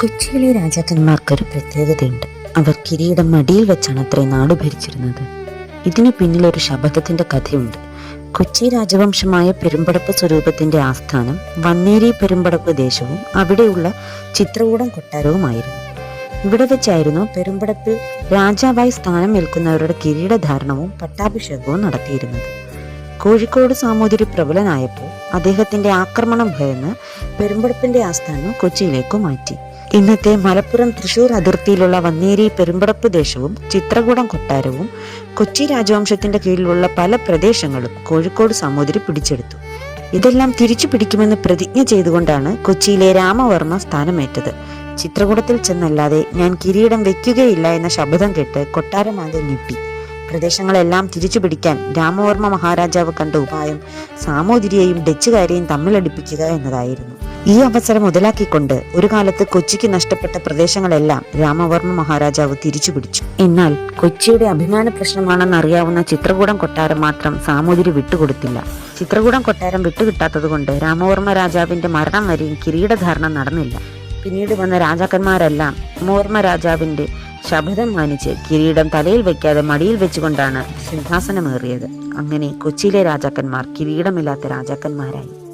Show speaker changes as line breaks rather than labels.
കൊച്ചിയിലെ രാജാക്കന്മാർക്കൊരു പ്രത്യേകതയുണ്ട്. അവർ കിരീടം മടിയിൽ വെച്ചാണ് അത്രേ നാട് ഭരിച്ചിരുന്നത്. ഇതിനു പിന്നിൽ ഒരു ശബദത്തിന്റെ കഥയുണ്ട്. കൊച്ചി രാജവംശമായ പെരുമ്പടപ്പ് സ്വരൂപത്തിന്റെ ആസ്ഥാനം വന്നേരി പെരുമ്പടപ്പ് ദേശവും അവിടെയുള്ള ചിത്രകൂടം കൊട്ടാരവുമായിരുന്നു. ഇവിടെ വെച്ചായിരുന്നു പെരുമ്പടപ്പിൽ രാജാവായി സ്ഥാനം ഏൽക്കുന്നവരുടെ കിരീടധാരണവും പട്ടാഭിഷേകവും നടത്തിയിരുന്നത്. കോഴിക്കോട് സാമൂതിരി പ്രബലനായപ്പോൾ അദ്ദേഹത്തിന്റെ ആക്രമണം ഭയന്ന് പെരുമ്പടപ്പിന്റെ ആസ്ഥാനം കൊച്ചിയിലേക്ക് മാറ്റി. ഇന്നത്തെ മലപ്പുറം തൃശൂർ അതിർത്തിയിലുള്ള വന്നേരി പെരുമ്പടപ്പ് ദേശവും ചിത്രകൂടം കൊട്ടാരവും കൊച്ചി രാജവംശത്തിന്റെ കീഴിലുള്ള പല പ്രദേശങ്ങളും കോഴിക്കോട് സാമൂതിരി പിടിച്ചെടുത്തു. ഇതെല്ലാം തിരിച്ചു പിടിക്കുമെന്ന് പ്രതിജ്ഞ ചെയ്തുകൊണ്ടാണ് കൊച്ചിയിലെ രാമവർമ്മ സ്ഥാനമേറ്റത്. ചിത്രകൂടത്തിൽ ചെന്നല്ലാതെ ഞാൻ കിരീടം വെക്കുകയില്ല എന്ന ശബ്ദം കേട്ട് കൊട്ടാരമാകെ ഞെട്ടി. പ്രദേശങ്ങളെല്ലാം തിരിച്ചു പിടിക്കാൻ രാമവർമ്മ മഹാരാജാവ് കണ്ട ഉപായം സാമൂതിരിയെയും ഡച്ചുകാരെയും തമ്മിലടിപ്പിക്കുക എന്നതായിരുന്നു. ഈ അവസരം മുതലാക്കിക്കൊണ്ട് ഒരു കാലത്ത് കൊച്ചിക്ക് നഷ്ടപ്പെട്ട പ്രദേശങ്ങളെല്ലാം രാമവർമ്മ മഹാരാജാവ് തിരിച്ചു പിടിച്ചു എന്നാൽ കൊച്ചിയുടെ അഭിമാന പ്രശ്നമാണെന്ന് അറിയാവുന്ന ചിത്രകൂടം കൊട്ടാരം മാത്രം സാമൂതിരി വിട്ടുകൊടുത്തില്ല. ചിത്രകൂടം കൊട്ടാരം വിട്ടുകിട്ടാത്തതുകൊണ്ട് രാമവർമ്മ രാജാവിന്റെ മരണം വരെയും കിരീടധാരണം നടന്നില്ല. പിന്നീട് വന്ന രാജാക്കന്മാരെല്ലാം രാമവർമ്മ രാജാവിന്റെ ശപഥം മാനിച്ച് കിരീടം തലയിൽ വെക്കാതെ മടിയിൽ വെച്ചുകൊണ്ടാണ് സിംഹാസനമേറിയത്. അങ്ങനെ കൊച്ചിയിലെ രാജാക്കന്മാർ കിരീടമില്ലാത്ത രാജാക്കന്മാരായി.